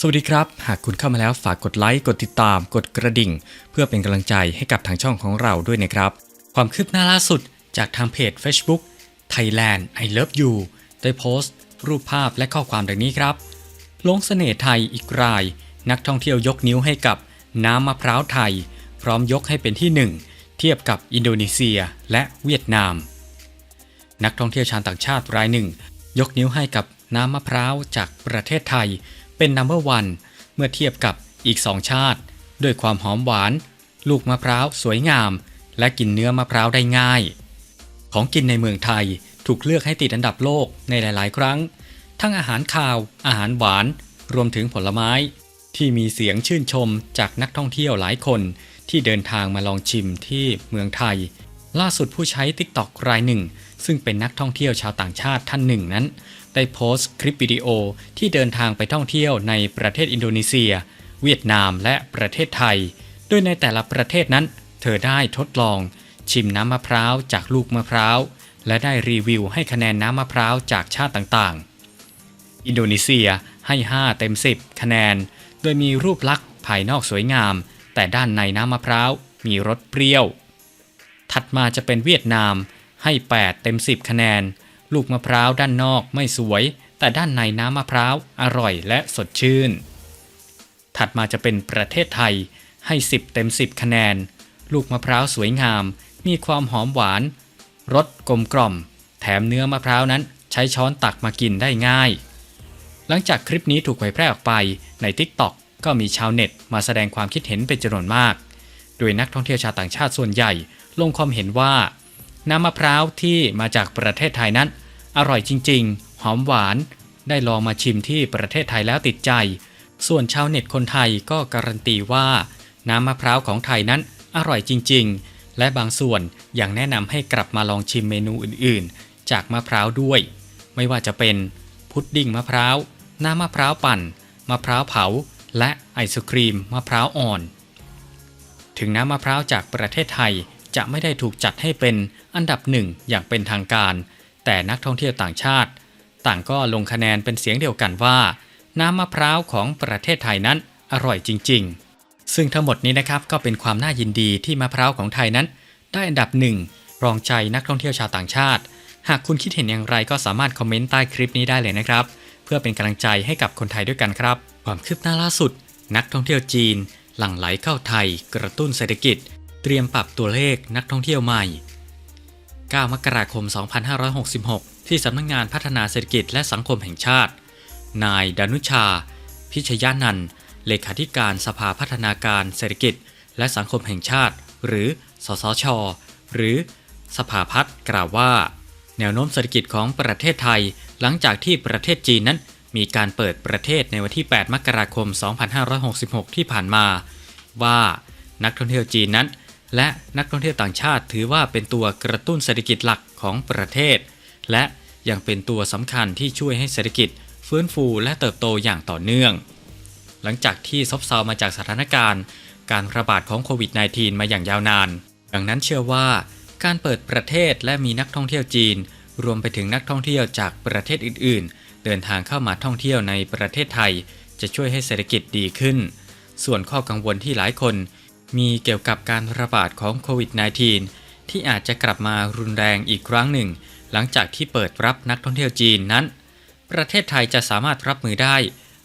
สวัสดีครับ หากคุณเข้ามาแล้วฝากกดไลค์ กดติดตาม กดกระดิ่ง เพื่อเป็นกำลังใจให้กับทางช่องของเราด้วยนะครับ ความคืบหน้าล่าสุดจากทางเพจ Facebook Thailand I Love You ได้โพสต์ รูปภาพและข้อความดังนี้ครับ ลงเสน่ห์ไทยอีกราย นักท่องเที่ยวยกนิ้วให้กับน้ำมะพร้าวไทย พร้อมยกให้เป็นที่หนึ่งเทียบกับอินโดนีเซียและเวียดนาม นักท่องเที่ยวชาวต่างชาติรายหนึ่ง ยกนิ้วให้กับน้ำมะพร้าวจากประเทศไทย เป็นนัมเบอร์วันเมื่อเทียบกับอีกสองชาติ ด้วยความหอมหวาน ลูกมะพร้าวสวยงาม และกินเนื้อมะพร้าวได้ง่าย ของกินในเมืองไทยถูกเลือกให้ติดอันดับโลกในหลาย ๆ ครั้ง ทั้งอาหารคาว อาหารหวาน รวมถึงผลไม้ ที่มีเสียงชื่นชมจากนักท่องเที่ยวหลายคนที่เดินทางมาลองชิมที่เมืองไทย ล่าสุดผู้ใช้ TikTok รายหนึ่ง ซึ่งเป็นนักท่องเที่ยวชาวต่างชาติท่านหนึ่งนั้น ได้โพสต์คลิปวิดีโอที่เดินทางไปท่องเที่ยวในประเทศอินโดนีเซีย เวียดนามและประเทศไทย โดยในแต่ละประเทศนั้น เธอได้ทดลอง ชิมน้ำมะพร้าวจากลูกมะพร้าว และได้รีวิวให้คะแนนน้ำมะพร้าวจากชาติต่างๆ อินโดนีเซียให้ 5 เต็ม 10 คะแนน โดยมีรูปลักษณ์ภายนอกสวยงาม แต่ด้านในน้ำมะพร้าวมีรสเปรี้ยว ถัดมาจะเป็นเวียดนามให้ 8 เต็ม 10 คะแนน ลูกมะพร้าวด้านนอกไม่สวย แต่ด้านในน้ำมะพร้าวอร่อยและสดชื่น ถัดมาจะเป็นประเทศไทยให้ 10 เต็ม 10 คะแนน ลูกมะพร้าวสวยงาม มีความหอมหวาน รสกลมกล่อม แถมเนื้อมะพร้าวนั้นใช้ช้อนตักมากินได้ง่าย หลังจากคลิปนี้ถูกเผยแพร่ออกไปใน TikTok ก็มีชาวเน็ตมาแสดงความคิดเห็นเป็นจำนวนมาก โดยนักท่องเที่ยวชาวต่างชาติส่วนใหญ่ลงความเห็นว่า น้ำมะพร้าวที่มาจากประเทศไทยนั้น อร่อยจริง ๆ หอมหวาน ได้ลองมาชิมที่ประเทศไทยแล้วติดใจ ส่วนชาวเน็ตคนไทยก็การันตีว่า น้ำมะพร้าวของไทยนั้นอร่อยจริง ๆ และบางส่วนยังแนะนำให้กลับมาลองชิมเมนูอื่นๆ จากมะพร้าวด้วย ไม่ว่าจะเป็น พุดดิ้งมะพร้าวน้ำมะพร้าวปั่น มะพร้าวเผา และไอศครีมมะพร้าวอ่อน ถึงน้ำมะพร้าวจากประเทศไทย จะไม่ได้ถูกจัดให้เป็นอันดับหนึ่งอย่างเป็นทางการ แต่นักท่องเที่ยวต่างชาติ ต่างก็ลงคะแนนเป็นเสียงเดียวกันว่า น้ำมะพร้าวของประเทศไทยนั้นอร่อยจริง ๆ ซึ่งทั้งหมดนี้นะครับก็เป็นความน่ายินดีที่มะพร้าวของไทยนั้น ได้อันดับหนึ่งรองใจนักท่องเที่ยวชาวต่างชาติ หากคุณคิดเห็นอย่างไรก็สามารถคอมเมนต์ใต้คลิปนี้ได้เลยนะครับ เพื่อเป็นกำลังใจให้กับคนไทยด้วยกันครับ ความคืบหน้าล่าสุด นักท่องเที่ยวจีน หลั่งไหลเข้าไทย กระตุ้นเศรษฐกิจ เตรียมปรับตัวเลขนักท่องเที่ยวใหม่ 9 มกราคม 2566 ที่สำนักงงานพัฒนาเศรษฐกิจและสังคมแห่งชาติ นายดานุชา พิชยานันท์เลขาธิการสภาพัฒนาการเศรษฐกิจ และสังคมแห่งชาติ หรือ สสช หรือสภาพัฒน์กล่าวว่า แนวโน้มเศรษฐกิจของประเทศไทย หลังจากที่ประเทศจีนนั้น มีการเปิดประเทศในวันที่ 8 มกราคม 2566 ที่ผ่านมา ว่านักท่องเที่ยวจีนนั้น และนักท่องเที่ยวต่างชาติถือว่าเป็นตัวกระตุ้นเศรษฐกิจหลักของประเทศ และยังเป็นตัวสำคัญที่ช่วยให้เศรษฐกิจฟื้นฟูและเติบโตอย่างต่อเนื่อง หลังจากที่ซบเซามาจากสถานการณ์ การระบาดของโควิด -19 มาอย่างยาวนาน ดังนั้นเชื่อว่า การเปิดประเทศและมีนักท่องเที่ยวจีน รวมไปถึงนักท่องเที่ยวจากประเทศอื่น ๆ เดินทางเข้ามาท่องเที่ยวในประเทศไทย จะช่วยให้เศรษฐกิจดีขึ้น ส่วนข้อกังวลที่หลายคน มีเกี่ยวกับการระบาดของโควิด -19 ที่อาจจะกลับมารุนแรงอีกครั้งหนึ่ง หลังจากที่เปิดรับนักท่องเที่ยวจีนนั้น ประเทศไทยจะสามารถรับมือได้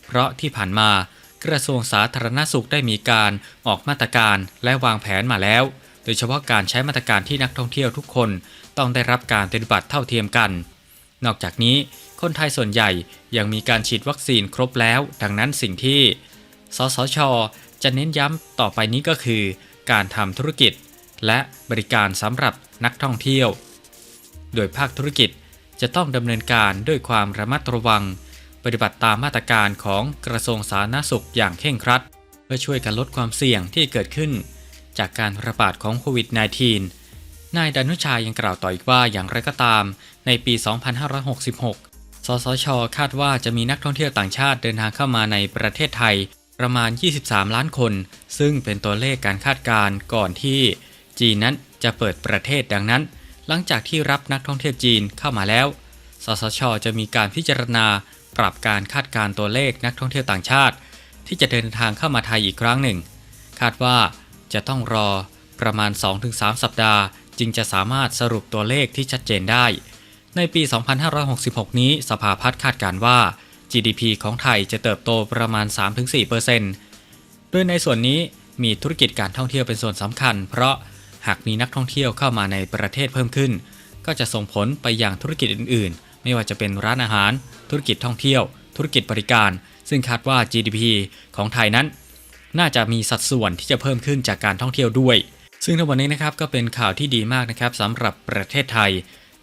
เพราะที่ผ่านมากระทรวงสาธารณสุขได้มีการออกมาตรการและวางแผนมาแล้ว โดยเฉพาะการใช้มาตรการที่นักท่องเที่ยวทุกคนต้องได้รับการปฏิบัติเท่าเทียมกัน นอกจากนี้คนไทยส่วนใหญ่ยังมีการฉีดวัคซีนครบแล้ว ดังนั้นสิ่งที่ สสช จะเน้นย้ำต่อไปนี้ก็คือ การทำธุรกิจ และบริการสำหรับนักท่องเที่ยว โดยภาคธุรกิจจะต้องดำเนินการด้วยความระมัดระวัง ปฏิบัติตามมาตรการของกระทรวงสาธารณสุขอย่างเคร่งครัด เพื่อช่วยกันลดความเสี่ยงที่เกิดขึ้น จากการระบาดของโควิด -19 นายดานุชายังกล่าวต่ออีกว่าอย่างไรก็ตาม ในปี 2566 สสช คาดว่าจะมีนักท่องเที่ยวต่างชาติเดินทางเข้ามาในประเทศไทย ประมาณ 23 ล้านคน ซึ่งเป็นตัวเลขการคาดการณ์ก่อนที่ จีนนั้นจะเปิดประเทศดังนั้น หลังจากที่รับนักท่องเที่ยวจีนเข้ามาแล้ว สสช จะมีการพิจารณาปรับการคาดการณ์ตัวเลขนักท่องเที่ยวต่างชาติ ที่จะเดินทางเข้ามาไทยอีกครั้งหนึ่ง คาดว่าจะต้องรอประมาณ 2-3 สัปดาห์ จึงจะสามารถสรุปตัวเลขที่ชัดเจนได้ ในปี 2566 นี้สภาพัฒน์คาดการณ์ว่า GDP ของไทยจะเติบโตประมาณ 3-4%โดยในส่วนนี้มีธุรกิจการท่องเที่ยวเป็นส่วนสำคัญ เพราะหากมีนักท่องเที่ยวเข้ามาในประเทศเพิ่มขึ้น ก็จะส่งผลไปยังธุรกิจอื่น ๆ ไม่ว่าจะเป็นร้านอาหาร ธุรกิจท่องเที่ยว ธุรกิจบริการ ซึ่งคาดว่า GDP ของไทยนั้น น่าจะมีสัดส่วนที่จะเพิ่มขึ้นจากการท่องเที่ยวด้วย ซึ่งทั้งหมดนี้นะครับก็เป็นข่าวที่ดีมากนะครับสำหรับประเทศไทย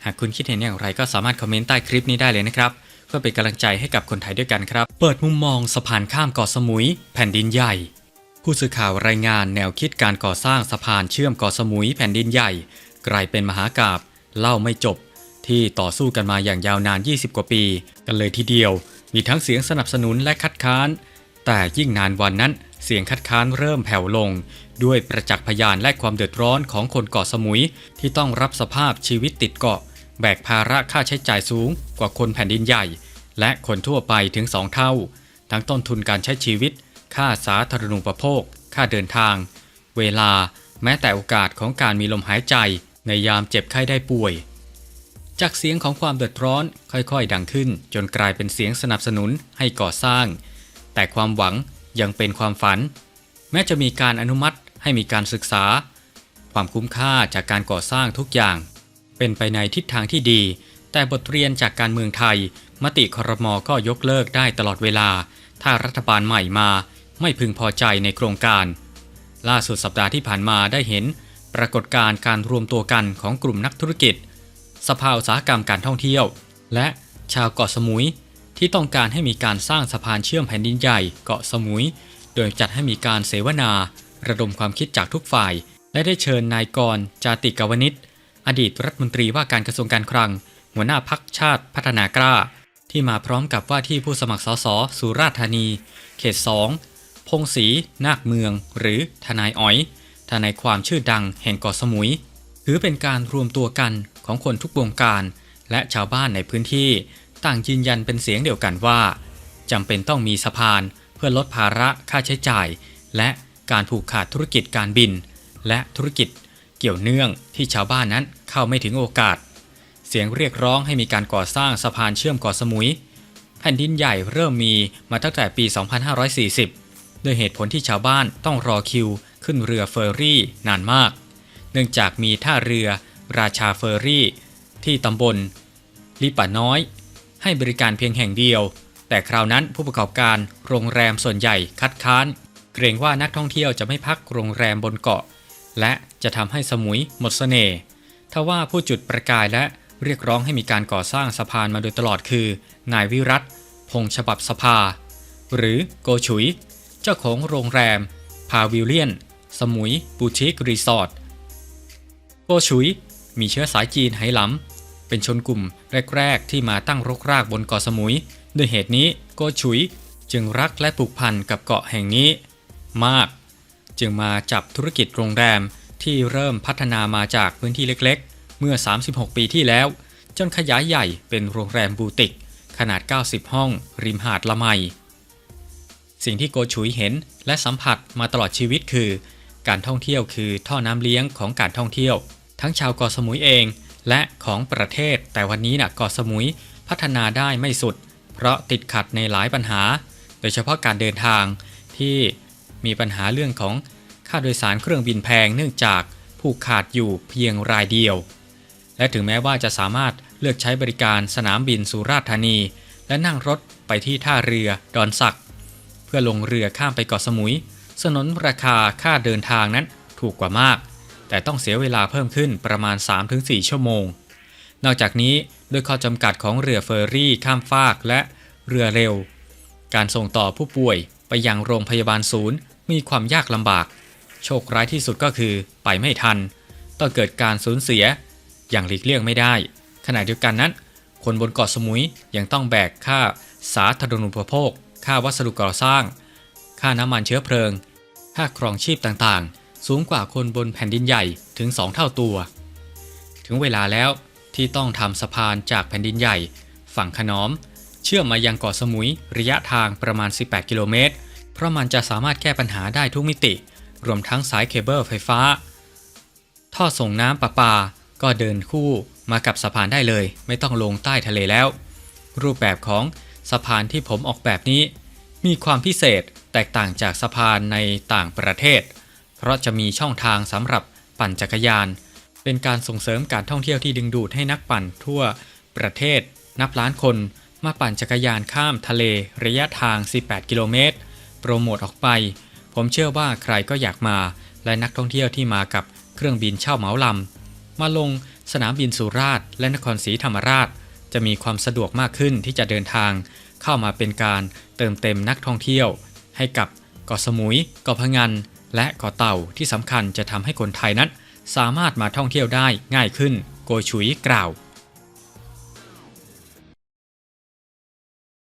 หากคุณคิดเห็นอย่างไรก็สามารถคอมเมนต์ใต้คลิปนี้ได้เลยนะครับ เพื่อเป็นกำลังใจให้กับคนไทยด้วยกันครับ เปิดมุมมองสะพานข้ามเกาะสมุย แผ่นดินใหญ่ ผู้สื่อข่าวรายงานแนวคิดการก่อสร้างสะพานเชื่อมเกาะสมุยแผ่นดินใหญ่ กลายเป็นมหากาบเล่าไม่จบ ที่ต่อสู้กันมาอย่างยาวนาน 20 กว่าปี กันเลยทีเดียว มีทั้งเสียงสนับสนุนและคัดค้าน แต่ยิ่งนานวันนั้นเสียงคัดค้านเริ่มแผ่วลง ด้วยประจักษ์พยานและความเดือดร้อนของคนเกาะสมุยที่ต้องรับสภาพชีวิตติดเกาะ แบกภาระค่าใช้จ่ายสูงกว่าคนแผ่นดินใหญ่ และคนทั่วไปถึงสองเท่า ทั้งต้นทุนการใช้ชีวิต ค่าสาธารณูปโภค ค่าเดินทาง เวลาแม้แต่โอกาสของการมีลมหายใจ ในยามเจ็บไข้ได้ป่วย จากเสียงของความเดือดร้อนค่อยๆ ดังขึ้น จนกลายเป็นเสียงสนับสนุนให้ก่อสร้าง แต่ความหวังยังเป็นความฝัน แม้จะมีการอนุมัติให้มีการศึกษา ความคุ้มค่าจากการก่อสร้างทุกอย่าง เป็นไปในทิศทางที่ดี แต่บทเรียนจากการเมืองไทย มติครมก็ยกเลิกได้ตลอดเวลา ถ้ารัฐบาลใหม่มา ไม่พึงพอใจในโครงการ ล่าสุดสัปดาห์ที่ผ่านมาได้เห็น ปรากฏการณ์การรวมตัวกันของกลุ่มนักธุรกิจ สภาอุตสาหกรรมการท่องเที่ยว และชาวเกาะสมุย ที่ต้องการให้มีการสร้างสะพานเชื่อมแผ่นดินใหญ่เกาะสมุย โดยจัดให้มีการเสวนา ระดมความคิดจากทุกฝ่าย และได้เชิญนายกรจาติกาวนิช อดีตรัฐมนตรีว่าการกระทรวงการคลัง หัวหน้าพักชาติพัฒนากล้า ที่มาพร้อมกับว่าที่ผู้สมัครสสสุราษฎร์ธานี เขต 2 พงศรีนาคเมือง หรือทนายอ๋อย ทนายความชื่อดังแห่งเกาะสมุย ถือเป็นการรวมตัวกันของคนทุกวงการ และชาวบ้านในพื้นที่ ต่างยืนยันเป็นเสียงเดียวกันว่าจำเป็นต้องมีสะพานเพื่อลดภาระค่าใช้จ่าย และการผูกขาดธุรกิจการบิน และธุรกิจ เกี่ยวเนื่องที่ชาวบ้านนั้นเข้าไม่ถึงโอกาส เสียงเรียกร้องให้มีการก่อสร้างสะพานเชื่อมเกาะสมุย แผ่นดินใหญ่เริ่มมีมาตั้งแต่ปี 2540โดยเหตุผลที่ชาวบ้านต้องรอคิว ขึ้นเรือเฟอร์รี่นานมาก เนื่องจากมีท่าเรือราชาเฟอร์รี่ ที่ตำบลลิปะน้อย ให้บริการเพียงแห่งเดียว แต่คราวนั้นผู้ประกอบการโรงแรมส่วนใหญ่คัดค้าน เกรงว่านักท่องเที่ยวจะไม่พักโรงแรมบนเกาะ และจะทำให้สมุยหมดเสน่ห์ทว่าผู้จุดประกายและเรียกร้องให้มีการก่อสร้างสะพานมาโดยตลอดคือ นายวิรัตพงษ์ฉบับสภา หรือโกฉุย เจ้าของโรงแรม พาวิลเลียน สมุยบูติกรีสอร์ทโกฉุย มีเชื้อสายจีนไหหลำเป็นชนกลุ่มแรก ๆ ที่มาตั้งรกรากบนเกาะสมุย ด้วยเหตุนี้โกฉุยจึงรักและผูกพันกับเกาะแห่งนี้ มาก จึงมาจับธุรกิจโรงแรมที่เริ่มพัฒนามาจากพื้นที่เล็กๆ เมื่อ 36 ปีที่แล้ว จนขยายใหญ่เป็นโรงแรมบูติก ขนาด 90 ห้อง ริมหาดละไม สิ่งที่โกชุยเห็นและสัมผัสมาตลอดชีวิตคือ การท่องเที่ยวคือท่อน้ำเลี้ยงของการท่องเที่ยว ทั้งชาวเกาะสมุยเอง และของประเทศ แต่วันนี้นะเกาะสมุยพัฒนาได้ไม่สุด เพราะติดขัดในหลายปัญหา โดยเฉพาะการเดินทางที่ มีปัญหาเรื่องของค่าโดยสารเครื่องบินแพงเนื่องจากผูกขาดอยู่เพียงรายเดียว และถึงแม้ว่าจะสามารถเลือกใช้บริการสนามบินสุราษฎร์ธานี และนั่งรถไปที่ท่าเรือดอนสัก เพื่อลงเรือข้ามไปเกาะสมุย สนนราคาค่าเดินทางนั้นถูกกว่ามาก แต่ต้องเสียเวลาเพิ่มขึ้นประมาณ 3-4 ชั่วโมง นอกจากนี้ด้วยข้อจำกัดของเรือเฟอร์รี่ข้ามฟากและเรือเร็ว การส่งต่อผู้ป่วยไปยังโรงพยาบาลศูนย์ มีความยากลำบาก โชคร้ายที่สุดก็คือไปไม่ทัน ต้องเกิดการสูญเสีย อย่างหลีกเลี่ยงไม่ได้ ขณะเดียวกันนั้น คนบนเกาะสมุยยังต้องแบกค่าสาธารณูปโภค ค่าวัสดุก่อสร้าง ค่าน้ำมันเชื้อเพลิง ค่าครองชีพต่างๆ สูงกว่าคนบนแผ่นดินใหญ่ถึง2เท่าตัว ถึงเวลาแล้วที่ต้องทำสะพานจากแผ่นดินใหญ่ ฝั่งขนอม เชื่อมมายังเกาะสมุยระยะทางประมาณ 18 กิโลเมตร ราะมันจะสามารถแก้ปัญหาได้ทุกมิติ รวมทั้งสายเคเบิลไฟฟ้า ท่อส่งน้ำประปา ก็เดินคู่มากับสะพานได้เลย ไม่ต้องลงใต้ทะเลแล้ว รูปแบบของสะพานที่ผมออกแบบนี้ มีความพิเศษแตกต่างจากสะพานในต่างประเทศ เพราะจะมีช่องทางสำหรับปั่นจักรยาน เป็นการส่งเสริมการท่องเที่ยวที่ดึงดูดให้นักปั่นทั่วประเทศนับล้านคนมาปั่นจักรยานข้ามทะเลระยะทาง 18 กิโลเมตร โปรโมทออกไป ผมเชื่อว่าใครก็อยากมา และนักท่องเที่ยวที่มากับเครื่องบินเช่าเหมาลำมาลงสนามบินสุราษฎร์และนครศรีธรรมราช จะมีความสะดวกมากขึ้นที่จะเดินทาง เข้ามาเป็นการเติมเต็มนักท่องเที่ยว ให้กับเกาะสมุยเกาะพะงัน และเกาะเต่าที่สำคัญจะทำให้คนไทยนั้น สามารถมาท่องเที่ยวได้ง่ายขึ้น โกยฉุยกล่าว